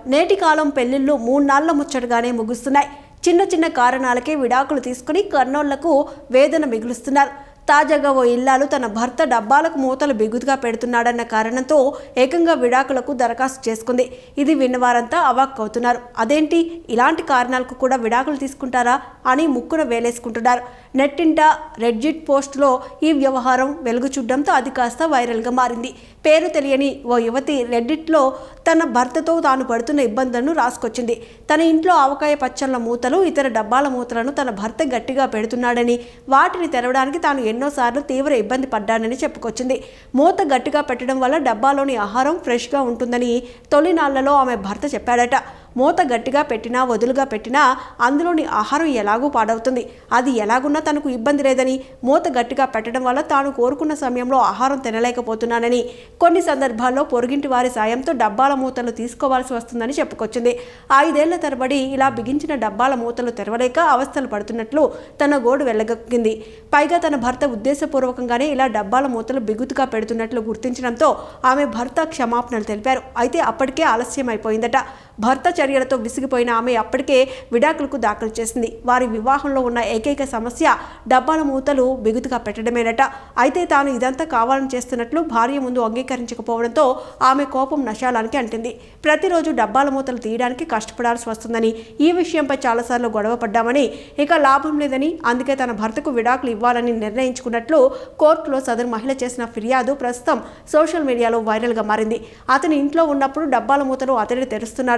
నేటి కాలం పెళ్ళిళ్ళు మూన్నాళ్ళ ముచ్చటగానే ముగుస్తున్నాయి. చిన్న చిన్న కారణాలకే విడాకులు తీసుకుని కర్నోళ్ళకు వేదన మిగులుస్తున్నారు. తాజాగా ఓ ఇల్లాలు తన భర్త డబ్బాలకు మూతలు బిగుతుగా పెడుతున్నాడన్న కారణంతో ఏకంగా విడాకులకు దరఖాస్తు చేసుకుంది. ఇది విన్నవారంతా అవాక్ అవుతున్నారు. అదేంటి? ఇలాంటి కారణాలకు కూడా విడాకులు తీసుకుంటారా అని ముక్కున వేలేసుకుంటున్నారు. నెట్టింట రెడ్జిట్ పోస్టులో ఈ వ్యవహారం వెలుగు చూడడంతో అది కాస్త వైరల్గా మారింది. పేరు తెలియని ఓ యువతి రెడ్డిట్లో తన భర్తతో తాను పడుతున్న ఇబ్బందులను రాసుకొచ్చింది. తన ఇంట్లో ఆవకాయ పచ్చళ్ళ మూతలు ఇతర డబ్బాల మూతలను తన భర్త గట్టిగా పెడుతున్నాడని వాటిని తెరవడానికి తాను ఎన్నోసార్లు తీవ్ర ఇబ్బంది పడ్డానని చెప్పుకొచ్చింది. మూత గట్టిగా పెట్టడం వల్ల డబ్బాలోని ఆహారం ఫ్రెష్గా ఉంటుందని తొలినాళ్ళలో ఆమె భర్త చెప్పాడట. మూత గట్టిగా పెట్టినా వదులుగా పెట్టినా అందులోని ఆహారం ఎలాగూ పాడవుతుంది? అది ఎలాగున్నా తనకు ఇబ్బంది లేదని మూత గట్టిగా పెట్టడం వల్ల తాను కోరుకున్న సమయంలో ఆహారం తినలేకపోతున్నానని. కొన్ని సందర్భాల్లో పొరుగింటి వారి సాయంతో డబ్బాల మూతలు తీసుకోవాల్సి వస్తుందని చెప్పుకొచ్చింది. ఐదేళ్ళ తరబడి ఇలా బిగించిన డబ్బాల మూతలు తెరవలేక అవస్థలు పడుతున్నట్లు తన గోడు వెళ్ళగక్కింది పైగా తన భర్త ఉద్దేశపూర్వకంగానే ఇలా డబ్బాల మూతలు బిగుతుగా పెడుతున్నట్లు గుర్తించడంతో ఆమె భర్త క్షమాపణలు తెలిపారు. అయితే అప్పటికే ఆలస్యం అయిపోయిందట భర్త చర్యలతో విసిగిపోయిన ఆమె అప్పటికే విడాకులకు దాఖలు చేసింది. వారి వివాహంలో ఉన్న ఏకైక సమస్య డబ్బాల మూతలు బిగుతుగా పెట్టడమేనట. అయితే తాను ఇదంతా కావాలని చేస్తున్నట్లు భార్య ముందు అంగీకరించకపోవడంతో ఆమె కోపం నశాలానికి అంటింది. ప్రతిరోజు డబ్బాల మూతలు తీయడానికి కష్టపడాల్సి వస్తుందని ఈ విషయంపై చాలాసార్లు గొడవ పడ్డామని ఇక లాభం లేదని అందుకే తన భర్తకు విడాకులు ఇవ్వాలని నిర్ణయించుకున్నట్లు కోర్టులో సదరు మహిళ చేసిన ఫిర్యాదు ప్రస్తుతం సోషల్ మీడియాలో వైరల్గా మారింది. అతని ఇంట్లో ఉన్నప్పుడు డబ్బాల మూతలు అతడే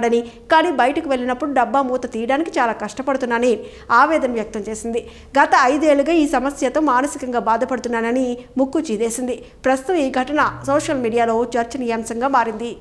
తెరుస్తున్నాడని కానీ బయటకు వెళ్ళినప్పుడు డబ్బా మూత తీయడానికి చాలా కష్టపడుతున్నానని ఆవేదన వ్యక్తం చేసింది. గత ఐదేళ్ళుగా ఈ సమస్యతో మానసికంగా బాధపడుతున్నానని ముక్కు చీదేసింది. ప్రస్తుతం ఈ ఘటన సోషల్ మీడియాలో చర్చనీయాంశంగా మారింది.